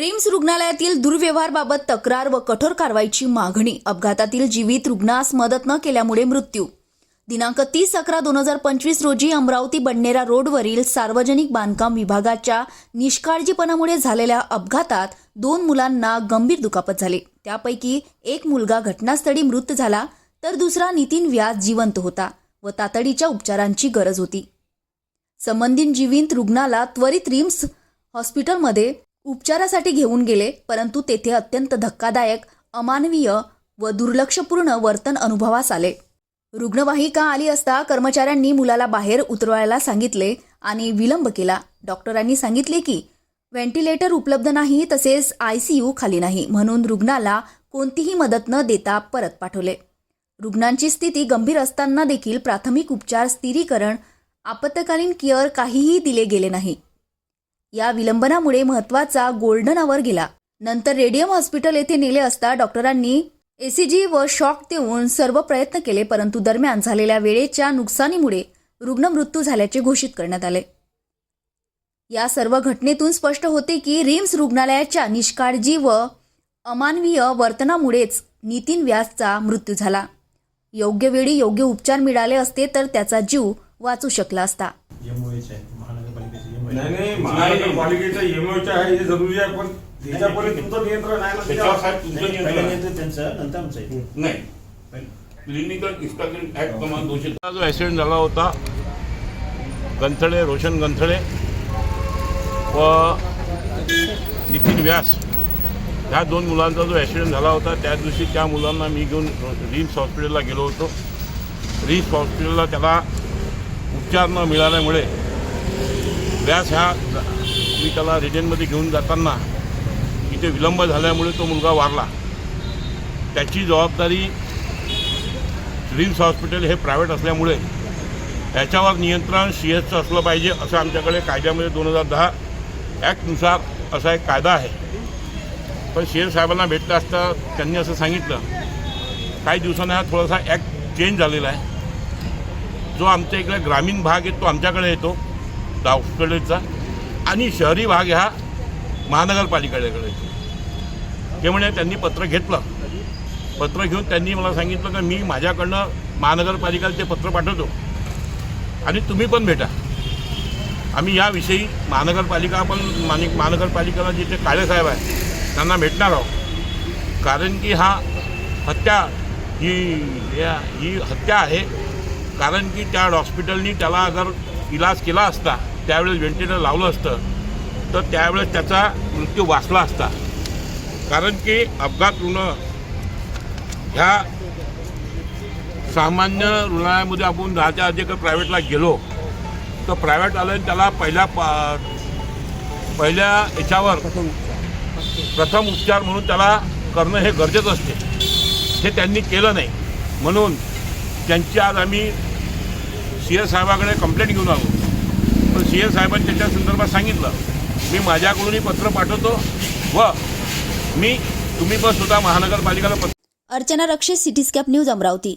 RIMS रुग्णालयातील दुर्व्यवहारबाबत तक्रार व कठोर कारवाईची मागणी. अपघातातील जीवित रुग्णास मदत न केल्यामुळे मृत्यू. दिनांक तीस अकरा दोन हजार पंचवीस रोजी अमरावती बडनेरा रोडवरील सार्वजनिक बांधकाम विभागाच्या निष्काळजीपणामुळे झालेल्या अपघातात दोन मुलांना गंभीर दुखापत झाली. त्यापैकी एक मुलगा घटनास्थळी मृत झाला तर दुसरा नितीन व्यास जिवंत होता व तातडीच्या उपचारांची गरज होती. संबंधित जीवित रुग्णाला त्वरित रिम्स हॉस्पिटलमध्ये उपचारासाठी घेऊन गेले परंतु तेथे अत्यंत धक्कादायक अमानवीय व दुर्लक्षपूर्ण वर्तन अनुभवास आले. रुग्णवाहिका आली असता कर्मचाऱ्यांनी मुलाला बाहेर उतरवायला सांगितले आणि विलंब केला. डॉक्टरांनी सांगितले की व्हेंटिलेटर उपलब्ध नाही तसेच आय सी यू खाली नाही म्हणून रुग्णाला कोणतीही मदत न देता परत पाठवले. रुग्णांची स्थिती गंभीर असताना देखील प्राथमिक उपचार स्थिरीकरण आपत्कालीन केअर काहीही दिले गेले नाही. या विलंबनामुळे महत्त्वाचा गोल्डन आवर गेला. नंतर रेडियम हॉस्पिटल येथे नेले असता डॉक्टरांनी एसीजी व शॉक देऊन सर्व प्रयत्न केले परंतु दरम्यान झालेल्या वेळेच्या नुकसानीमुळे रुग्ण मृत्यू झाल्याचे घोषित करण्यात आले. या सर्व घटनेतून स्पष्ट होते की रिम्स रुग्णालयाच्या निष्काळजी व अमानवीय वर्तनामुळेच नितीन व्यासचा मृत्यू झाला. योग्य वेळी योग्य उपचार मिळाले असते तर त्याचा जीव वाचू शकला असता. नाही नाही महानगरपालिकेचा एमओच्या आहे हे जरुरी आहे पण त्याच्यापर्यंत तुमचं नियंत्रण आहे ना त्याच्यावर त्याच्यावर. साहेब तुमचं नियंत्रण आहे. त्यांचं नंतर आमचं आहे. नाही. क्लिनिकल इन्स्पेक्शन ऍक्ट क्रमांक दोनशे हा जो ॲक्सिडेंट झाला होता गंथळे रोशन गंथळे व नितीन व्यास ह्या दोन मुलांचा जो ॲक्सिडेंट झाला होता त्या दिवशी त्या मुलांना मी घेऊन रिम्स हॉस्पिटलला गेलो होतो. रिम्स हॉस्पिटलला त्याला उपचार न मिळाल्यामुळे व्यास ह्या मी त्याला रिटेनमध्ये घेऊन जाताना इथे विलंब झाल्यामुळे तो मुलगा वारला. त्याची जबाबदारी रिम्स हॉस्पिटल हे प्रायव्हेट असल्यामुळे याच्यावर नियंत्रण सी एसचं असलं पाहिजे असं आमच्याकडे कायद्यामध्ये दोन हजार दहा ॲक्टनुसार असा एक कायदा आहे. पण सी एस साहेबांना भेटलं असता त्यांनी असं सांगितलं काही दिवसांनी हा थोडासा ॲक्ट चेंज झालेला आहे. जो आमच्या इकडे ग्रामीण भाग आहे तो आमच्याकडे येतो. हॉस्पिटलचा आणि शहरी भाग हा महानगरपालिकेकडे येतो ते म्हणे त्यांनी पत्र घेतलं. पत्र घेऊन त्यांनी मला सांगितलं की मी माझ्याकडनं महानगरपालिकेला ते पत्र पाठवतो. आणि तुम्ही पण भेटा. आम्ही याविषयी महानगरपालिका पण मानिक महानगरपालिकेला जे ते काळेसाहेब आहे त्यांना भेटणार आहोत. कारण की हा हत्या ही या- ही हत्या आहे. कारण की त्या हॉस्पिटलनी त्याला अगर इलाज केला असता त्यावेळेस व्हेंटिलेटर लावलं असतं तर त्यावेळेस त्याचा मृत्यू वाचला असता. कारण की अपघात रुग्ण ह्या सामान्य रुग्णालयामध्ये आपण राहत्या आधी जर प्रायव्हेटला गेलो तर प्रायव्हेट आलं त्याला पहिल्या पा पहिल्या याच्यावर प्रथम उपचार म्हणून त्याला करणं हे गरजेचं असते. हे त्यांनी केलं नाही. म्हणून त्यांची आज आम्ही सी एस साहेबाकडे कंप्लेंट घेऊन आलो. तर सी एस साहेबांनी त्याच्या संदर्भात सांगितलं. मी माझ्याकडूनही पत्र पाठवतो व मी तुम्ही पण सुद्धा महानगरपालिकेला पत्र अर्चना रक्षे सिटीस्कॅप न्यूज अमरावती.